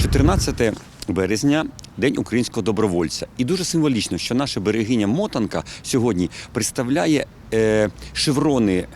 14 березня День українського добровольця. І дуже символічно, що наша берегиня Мотанка сьогодні представляє е, шеврони.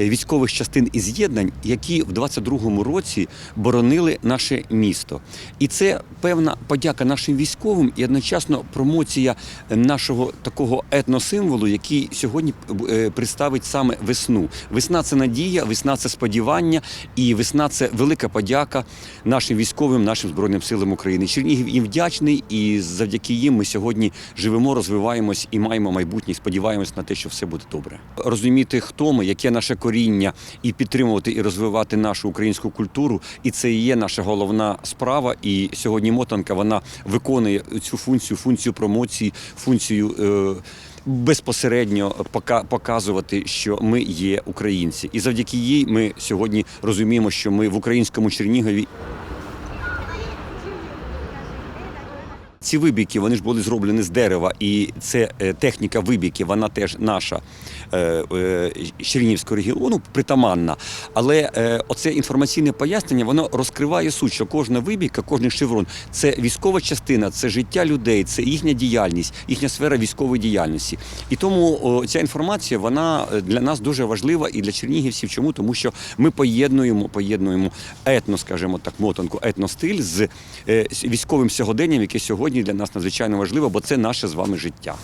Е, Військових частин і з'єднань, які в 22-му році боронили наше місто, і це певна подяка нашим військовим і одночасно промоція нашого такого етносимволу, який сьогодні е, представить саме весну. Весна це надія, весна це сподівання, і весна це велика подяка нашим військовим, нашим збройним силам України. Чернігів їм вдячний, і завдяки їм ми сьогодні живемо, розвиваємось і маємо майбутнє. Сподіваємось на те, що все буде добре. Розуміти, хто ми, яке наше коріння, і підтримувати і розвивати нашу українську культуру. І це і є наша головна справа. І сьогодні мотанка вона виконує цю функцію, функцію промоції, функцію. Е- Безпосередньо пока- показувати, що ми є українці, і завдяки їй ми сьогодні розуміємо, що ми в українському Чернігові Ці вибійки вони ж були зроблені з дерева, і це е, техніка вибійки, вона теж наша е, е, Чернігівського регіону притаманна. Але оце інформаційне пояснення воно розкриває суть, що кожна вибійка, кожен шеврон це військова частина, це життя людей, це їхня діяльність, їхня сфера військової діяльності. І тому ця інформація вона для нас дуже важлива і для чернігівців. Чому? Тому що ми поєднуємо, поєднуємо етно, скажімо так, мотанку, етностиль з військовим сьогоденням, яке сьогодні для нас надзвичайно важливо, бо це наше з вами життя.